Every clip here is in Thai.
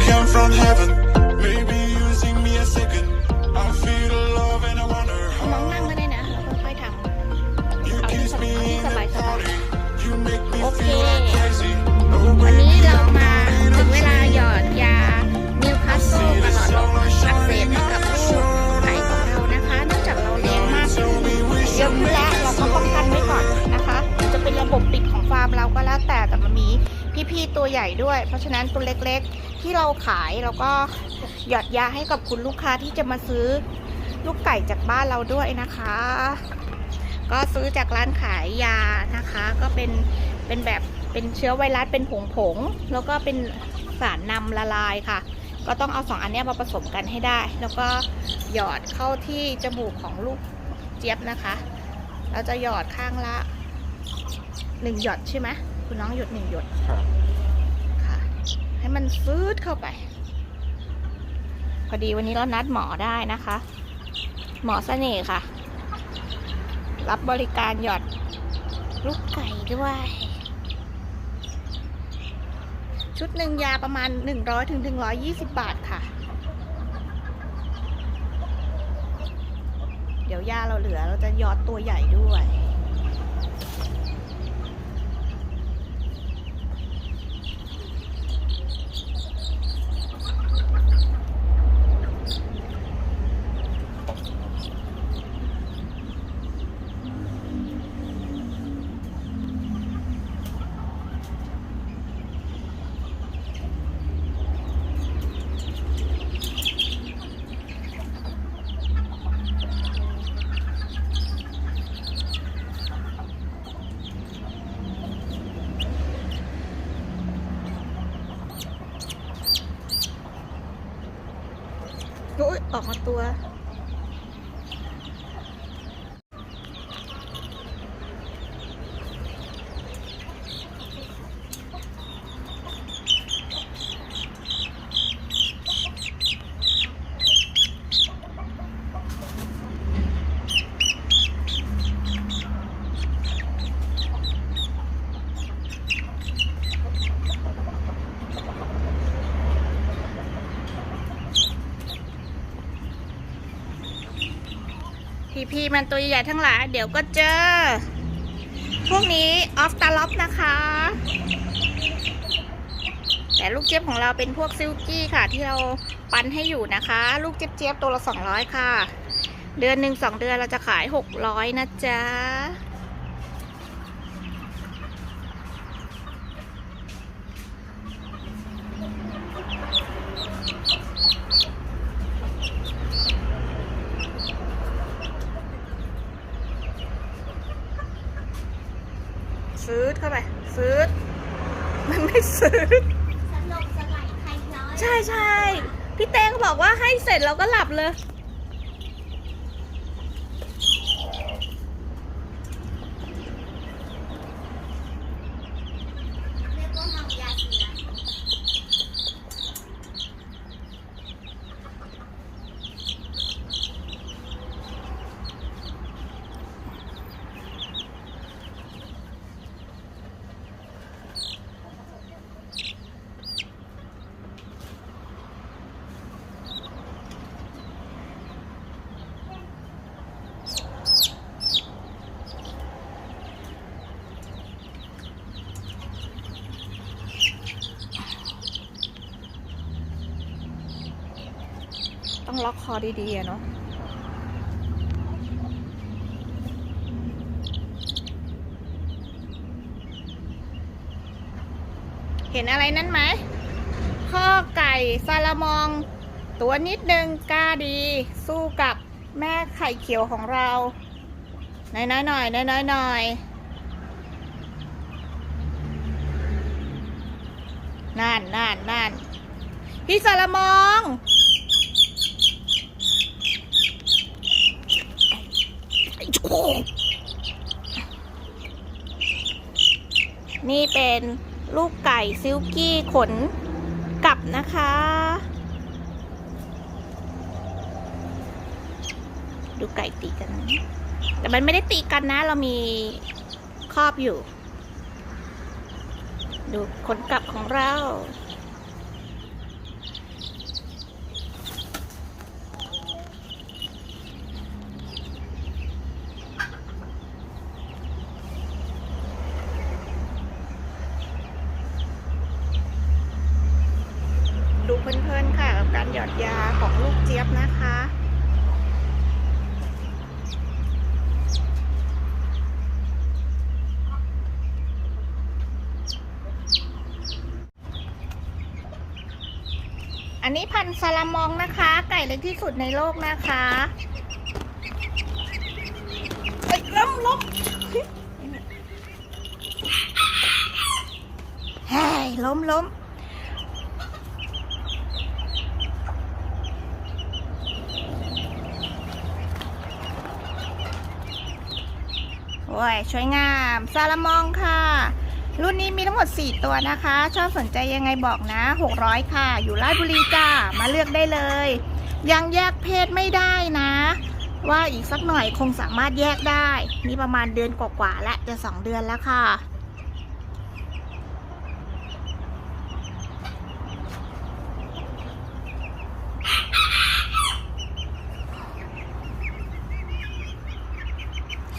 came from heaven. พี่ๆตัวใหญ่ด้วย เพราะฉะนั้นตัวเล็กๆ ที่เราขายเราก็หยอดยาให้กับคุณลูกค้าที่จะมาซื้อลูกไก่จากบ้านเราด้วยนะคะ ก็ซื้อจากร้านขายยานะคะ ก็เป็นเป็นแบบเป็นเชื้อไวรัสเป็นผงผงๆแล้วก็เป็นสารนำละลายค่ะ ก็ต้องเอาสองอันเนี้ยมาผสมกันให้ได้ แล้วก็หยอดเข้าที่จมูกของลูกเจี๊ยบนะคะ เราจะหยอดข้างละหนึ่งหยดใช่ไหมคุณน้องหยดหนึ่งหยดครับ ให้มันฟืดเข้าไป พอดีวันนี้เรานัดหมอได้นะคะ หมอเสน่ห์ค่ะ รับบริการหยอดลูกไก่ด้วย ชุดหนึ่งยาประมาณ 100ถึง120 บาทค่ะ เดี๋ยวยาเราเหลือเราจะหยอดตัวใหญ่ด้วย โอ้ยออกมาตัว พี่มันตัวใหญ่ทั้งหลาย เดี๋ยวก็เจอ พวกนี้ออฟตาล็อปนะคะ แต่ลูกเจี๊ยบของเราเป็นพวกซิลกี้ค่ะ ที่เราปันให้อยู่นะคะ ลูกเจี๊ยบตัวละ200ค่ะ เดือนหนึ่งสองเดือนเราจะขาย600นะจ๊ะ ซื้อเข้าไป ซื้อ มันไม่ ซื้อสลบสลายใครน้อย ใช่ใช่พี่เต้งบอกว่าให้เสร็จเราก็หลับเลย เรียกว่าเมายาเสือ ต้องล็อกคอดีๆเนาะเห็นอะไรนั่นไหมข้อไก่ซาลามอง ตัวนิดนึงกล้าดี สู้กับแม่ไข่เขียวของเราน้อยๆหน่อยน้อยๆหน่อยนั่นนั่นนั่นพี่ซาลามอง นี่เป็นลูกไก่ซิลกี้ขนกลับนะคะ ดูไก่ตีกัน แต่มันไม่ได้ตีกันนะ เรามีครอบอยู่ ดูขนกลับของเรา การหยอดยาของลูกเจี๊ยบนะคะอันนี้พันธุ์ซาลามองนะคะ ไก่เล็กที่สุดในโลกนะคะเอ้ล้มล้มเฮ้ยล้มล้ม โอ้ยสวยงามซาลามองค่ะ รุ่นนี้มีทั้งหมด 4 ตัวนะคะ ชอบสนใจยังไงบอกนะ 600 ค่ะ อยู่ราชบุรีจ้ามาเลือกได้เลย ยังแยกเพศไม่ได้นะ ว่าอีกสักหน่อยคงสามารถแยกได้ นี่ประมาณเดือนกว่าๆและจะ 2 เดือนแล้วค่ะ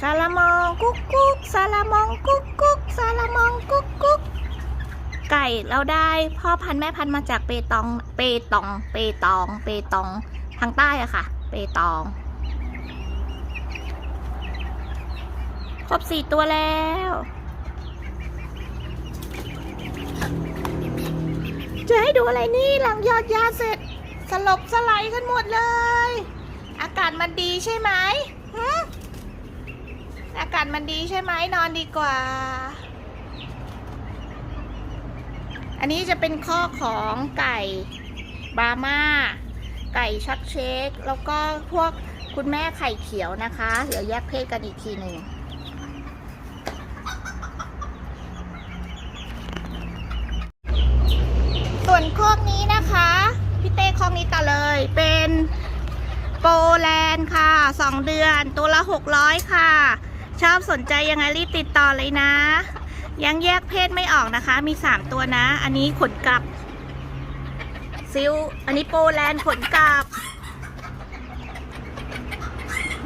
ซาลามอง กุ๊กกุ๊กซาลามองกุ๊กกุ๊กซาลามองกุ๊กกุ๊กไก่เราได้พ่อพันธุ์แม่พันธุ์มาจากเปตอง เปตอง เปตอง เปตอง ทางใต้อะค่ะ เปตอง ครบสี่ตัวแล้ว จะให้ดูอะไรนี่หลังยอดยาเสร็จ สลบสไลด์กันหมดเลย อากาศมันดีใช่ไหม อากาศมันดีใช่ไหมนอนดีกว่า อันนี้จะเป็นข้อของไก่บาม่า ไก่ช็อตเชค แล้วก็พวกคุณแม่ไข่เขียวนะคะ เดี๋ยวแยกเพศกันอีกทีหนึ่งส่วนคอกนี้นะคะ พี่เต้คอกนี้ต่อเลยเป็นโปแลนด์ค่ะ 2 เดือน ตัวละ 600 ค่ะ ชอบสนใจยังไงรีบติดต่อเลยนะ ยังแยกเพศไม่ออกนะคะ มี3ตัวนะ อันนี้ขนกลับ ซิล อันนี้โปแลนด์ขนกลับ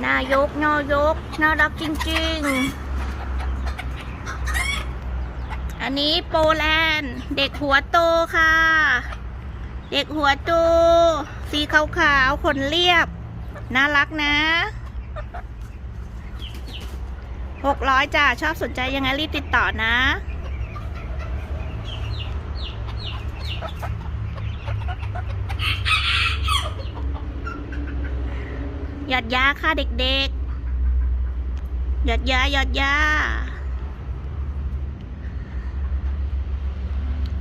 นายกนายกน่ารักจริง ๆ อันนี้โปแลนด์ เด็กหัวโตค่ะ เด็กหัวโต สีขาวๆขนเรียบ น่ารักนะ หกร้อยจ้าชอบสนใจยังไงรีบติดต่อนะหยอดยาค่ะเด็กๆหยอดยาหยอดยา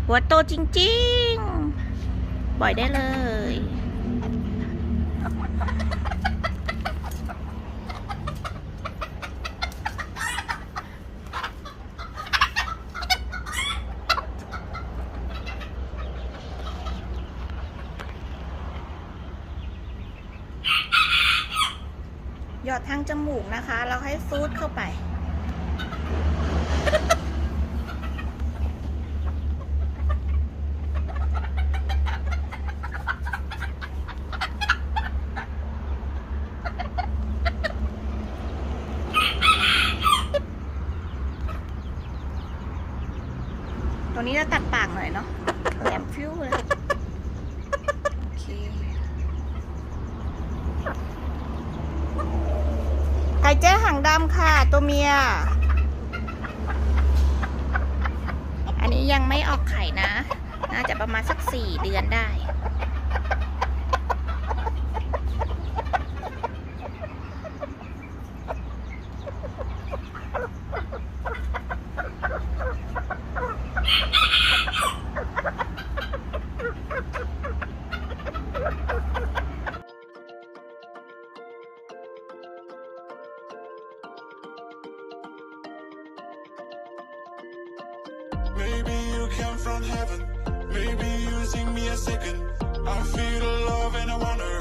หัวโตจริงๆ ปล่อยได้เลย หยอด ทางจมูกนะคะ เราให้ซูดเข้าไปตรงนี้เราตัดปากหน่อยเนาะแหลมฟิวเลยโอเค ไก่แจ้หางดำค่ะ ตัวเมีย อันนี้ยังไม่ออกไข่นะ น่าจะประมาณสักสี่เดือนได้ Maybe you sing me a second. I feel the love and I wonder